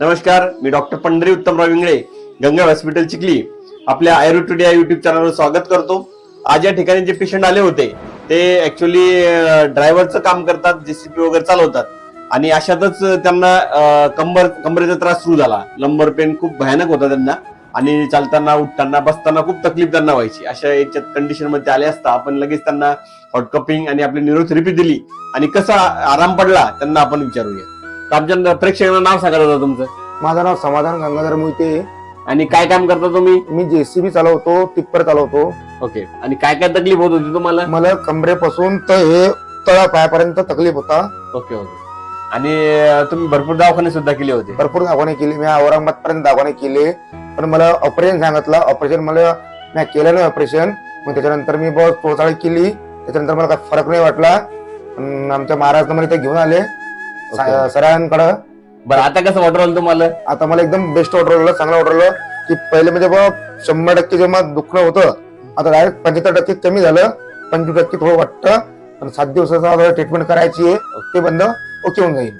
नमस्कार मी doctor Pandhari Uttamrao Ingale Ganga hospital Chikhli. आपल्या आयुर्वेद टुडे या युट्यूब चॅनलवर स्वागत करतो. आज या ठिकाणी जे पेशंट आले होते ते ऍक्च्युली ड्रायव्हरचं काम करतात जेसीपी वगैरे चालवतात. आणि अशातच त्यांना कंबर कंबरेचा त्रास सुरू झाला. लंबर पेन खूप भयानक होता त्यांना. आणि चालताना उठताना बसताना खूप तकलीफ त्यांना व्हायची. अशा याच्यात कंडिशनमध्ये आले असता आपण लगेच त्यांना हॉटकपिंग आणि आपली न्यूरोथेरपी दिली. आणि कसा आराम पडला त्यांना आपण विचारूया. आमच्या प्रेक्षकांना नाव सांगा दादा तुमचं. माझं नाव समाधान गंगाधर मोहिते. आणि काय काम करता तुम्ही? मी जेसीबी चालवतो टिप्पर चालवतो. ओके. आणि काय काय तकलीफ होत होती तुम्हाला? मला कमरेपासून तर हे तळा पायापर्यंत तकलीफ होता. Okay okay. आणि अं, तुम्ही भरपूर दवाखाने सुद्धा केले होते. भरपूर दवाखाने केले. मी औरंगाबाद पर्यंत दवाखाने केले. पण मला ऑपरेशन सांगितलं. ऑपरेशन मला मी केलं नाही ऑपरेशन मग त्याच्यानंतर मी बस तोचाळी केली. त्याच्यानंतर मला काही फरक नाही वाटला. आमच्या मला इथे घेऊन आले. सरांकडं. बरं आता कसं वाटलं तुम्हाला? आता मला एकदम बेस्ट ऑर्डर आलं चांगलं ऑर्डर आलं की पहिले म्हणजे बघ शंभर टक्के जेव्हा दुखणं होतं आता डायरेक्ट पंच्याहत्तर टक्के कमी झालं पंचवीस टक्के थोडं वाटतं पण सात दिवसाचा ट्रीटमेंट करायची आहे ते बंद ओके होऊन जाईल.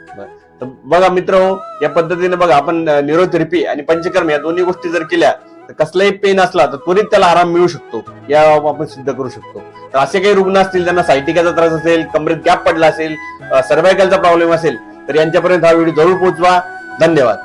तर बघा मित्र या पद्धतीने बघा आपण न्यूरोथेरपी आणि पंचकर्म या दोन्ही गोष्टी जर केल्या तर कसलाही पेन असला तर त्वरित त्याला आराम मिळू शकतो. या आपण सिद्ध करू शकतो. तर असे काही रुग्ण असतील त्यांना सायटिकाचा त्रास असेल कमरेत गॅप पडला असेल सर्वायकलचा प्रॉब्लेम असेल तर यांच्यापर्यंत हा व्हिडिओ जरूर पोहोचवा. धन्यवाद.